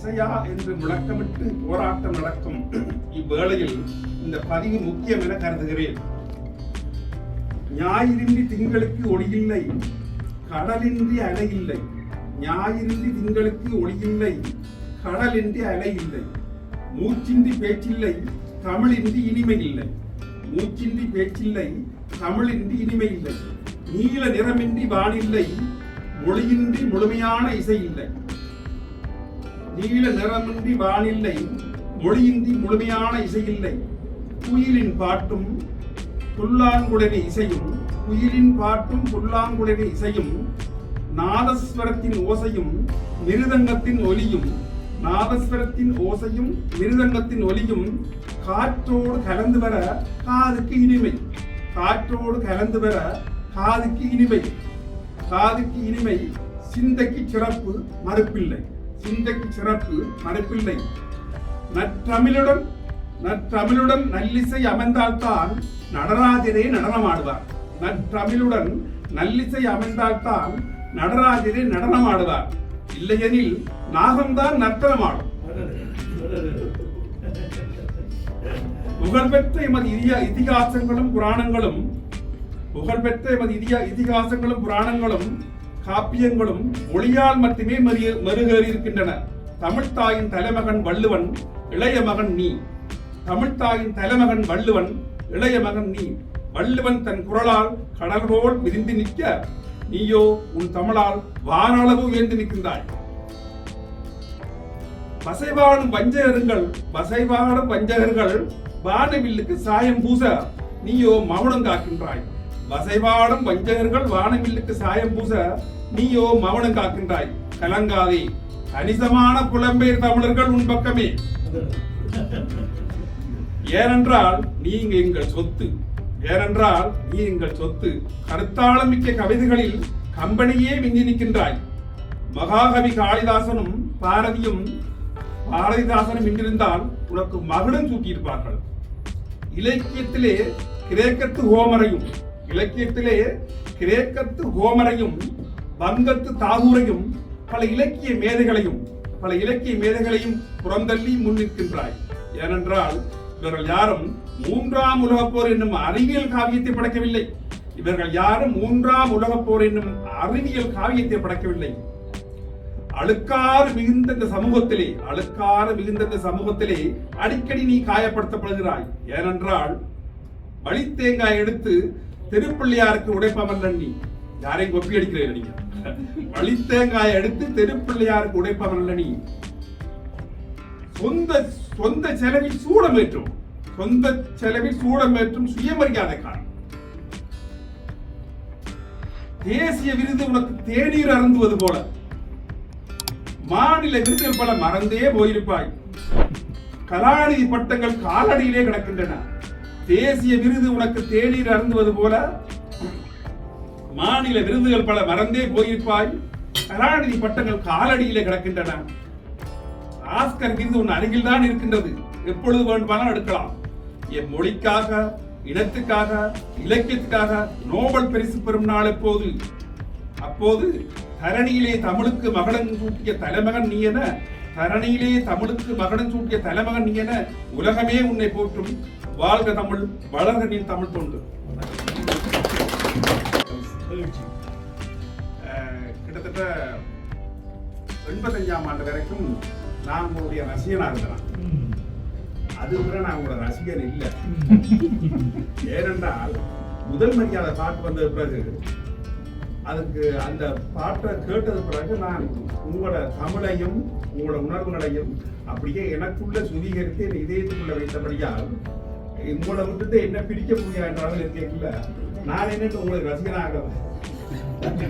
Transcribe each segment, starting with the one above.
இசையா என்று முழக்கமிட்டு போராட்டம் நடக்கும் இவ்வேளையில் இந்த பதிவு முக்கியம் என கருதுகிறேன். ஞாயிறின்றி திங்களுக்கு ஒளியில்லை கடலின்றி அலை இல்லை. ஞாயிறின்றி திங்களுக்கு ஒளியில்லை கடலின்றி அலை இல்லை. மூச்சின்றி பேச்சில்லை தமிழின்றி இனிமை இல்லை. மூச்சின்றி பேச்சில்லை தமிழின்றி இனிமை இல்லை. நீல நிறமின்றி வானில்லை மொழியின்றி முழுமையான இசை இல்லை. நீல நிறமின்றி வானில்லை மொழியின்றி முழுமையான இசையில்லை. குயிலின் பாட்டும் புல்லாங்குழலி இசையும் குயிலின் பாட்டும் புல்லாங்குழலி இசையும் நாதஸ்வரத்தின் ஓசையும் மிருதங்கத்தின் ஒலியும் நாதஸ்வரத்தின் ஓசையும் மிருதங்கத்தின் ஒலியும் காற்றோடு கலந்து வர காதுக்கு இனிமை. காற்றோடு கலந்து வர காதுக்கு இனிமை. காதுக்கு இனிமை சிந்தைக்கு சிறப்பு மறுப்பில்லை. சிந்தைக்கு சிறப்பு மறுப்பில்லை. நற்றமிழுடன் நற்றமிழுடன் நல்லிசை அமைந்தால்தான் நடராஜரே நடனமாடுவார். நற்றமிழுடன் நல்லிசை அமைந்தால்தான் நடராஜரே நடனமாடுவார். இல்லையெனில் நாகம்தான் நர்த்தனமாடும் புகழ்பெற்ற எமது இதியா- இதிகாசங்களும் புராணங்களும் புகழ்பெற்ற எமது இதியா- இதிகாசங்களும் புராணங்களும் காப்பியங்களும் மொழியால் மட்டுமே மறிய மறுகேறி இருக்கின்றன தமிழ்த்தாயின் தலைமகன் வள்ளுவன் இளைய மகன் நீ. தமிழ்த்தாயின் தலைமகன் வள்ளுவன் இளைய மகன் நீ. வள்ளுவன் தன் குரலால் கடல் போல் விரிந்து நிற்க நீயோ உன் தமிழால் வானளவு உயர்ந்து நிற்கின்றாய். பசைவாடும் வஞ்சகர்கள் பசைவாடும் வஞ்சகர்கள் வானவில்லுக்கு சாயம் பூச நீயோ மௌனம் காக்கின்றாய். வசைவாடும் வஞ்சகர்கள் வானவில்லுக்கு சாயம் பூச நீயோ மௌனம் காக்கின்றாய். கலங்காதே. கணிசமான புலம்பெயர் தமிழர்கள் உன் பக்கமே. ஏனென்றால் நீங்க எங்கள் சொத்து. ஏனென்றால் நீ எங்கள் சொத்து. கருத்தாளம் மிக்க கவிதைகளில் கம்பெனியே விஞ்சி நிற்கின்றாய். மகாகவி காளிதாசனும் பாரதியும் பாரதிதாசனும் இன்றிருந்தால் உனக்கு மகுடம் சூட்டியிருப்பார்கள் இலக்கியத்திலே கிரேக்கத்து ஹோமரையும் இலக்கியத்திலே கிரேக்கத்து ஹோமரையும் வங்கத்து தாகூரையும் பல இலக்கிய மேதைகளையும் பல இலக்கிய மேதைகளையும் புறந்தள்ளி முன்னிற்கின்றாய் ஏனென்றால் இவர்கள் யாரும் மூன்றாம் உலகப் போர் என்னும் அறிவியல் காவியத்தை படைக்கவில்லை. இவர்கள் யாரும் மூன்றாம் உலகப் போர் என்னும் அறிவியல் காவியத்தை படைக்கவில்லை. அழுக்காறு மிகுந்த இந்த சமூகத்திலே அழுக்காறு மிகுந்த இந்த சமூகத்திலே அடிக்கடி நீ காயப்படுத்தப்படுகிறாய். ஏனென்றால் வழித்தேங்காய் எடுத்து திருப்பிள்ளையாருக்கு உடைப்பவன் நீ யாரையும் கொப்பி அடிக்கிறேன் நீங்க. வழித்தேங்காய் எடுத்து தெருப்பிள்ளையாருக்கு உடைப்பவன் நீ சொந்த சொந்த செலவில் சூடமேற்றும் சொந்த செலவில் சூடமேற்றும் சுயமரியாதைக்காரன் தேசிய விருது உனக்கு தேநீர் அருந்துவது போல. மாநில விருதுகள் பல மறந்தே போயிருப்பாய். கலாநிதி பட்டங்கள் காலடியிலே கிடக்கின்றன. தேசிய விருது உனக்கு தேநீர் அருந்துவது போல. மாநில விருதுகள் பல மறந்தே போயிருப்பாய். கலாநிதி பட்டங்கள் காலடியிலே கிடக்கின்றன. ஆஸ்கர் விருது உன் அருகில் தான் இருக்கின்றது. எப்பொழுது வேண்டுமானால் எடுக்கலாம். என் மொழிக்காக இனத்துக்காக இலக்கியத்துக்காக நோபல் பரிசு பெறும் நாள் எப்போது? அப்போது தரணியிலே தமிழுக்கு மகனம் சூட்டிய தலைமகன் நீ என தரணியிலே தமிழுக்கு மகனம் சூட்டிய தலைமகன் நீ என உலகமே உன்னை போற்றும். வாழ்க தமிழ் வளர்க நீ தமிழ் தொண்டு. அஹ், கிட்டத்தட்ட எண்பத்தஞ்சாம் ஆண்டு வரைக்கும் நான் உங்களுடைய ரசிகனா இருக்கிறேன். அது நான் உங்களோட ரசிகன் இல்லை. ஏனென்றால் முதல் மரியாதை பாட்டு வந்த பிறகு அதுக்கு அந்த பாட்டை கேட்டது பிறகு நான் உங்களோட தமிழையும் உங்களோட உணர்வுகளையும் அப்படியே எனக்குள்ள சுவீகரித்து என் இதயத்துக்குள்ள வைத்தபடியால் உங்களை விட்டுட்டு என்ன பிடிக்க முடியாதுன்றாலும் கேட்கல நான் என்னட்டு உங்களுக்கு ரசிகனாக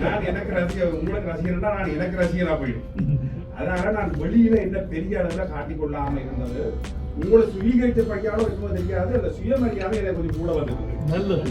நான் எனக்கு ரசிகர் உங்களுக்கு ரசிகர்னா நான் எனக்கு ரசிகனா போயிடும். அதனால நான் வெளியில என்ன பெரிய அளவில் காட்டி கொள்ளாம இருந்தது. உங்களை சுவீகரித்த பையாலும் இருக்கும்போது தெரியாது அந்த சுயமரியாதை எனக்கு கொஞ்சம் கூட வந்தது. நல்லது.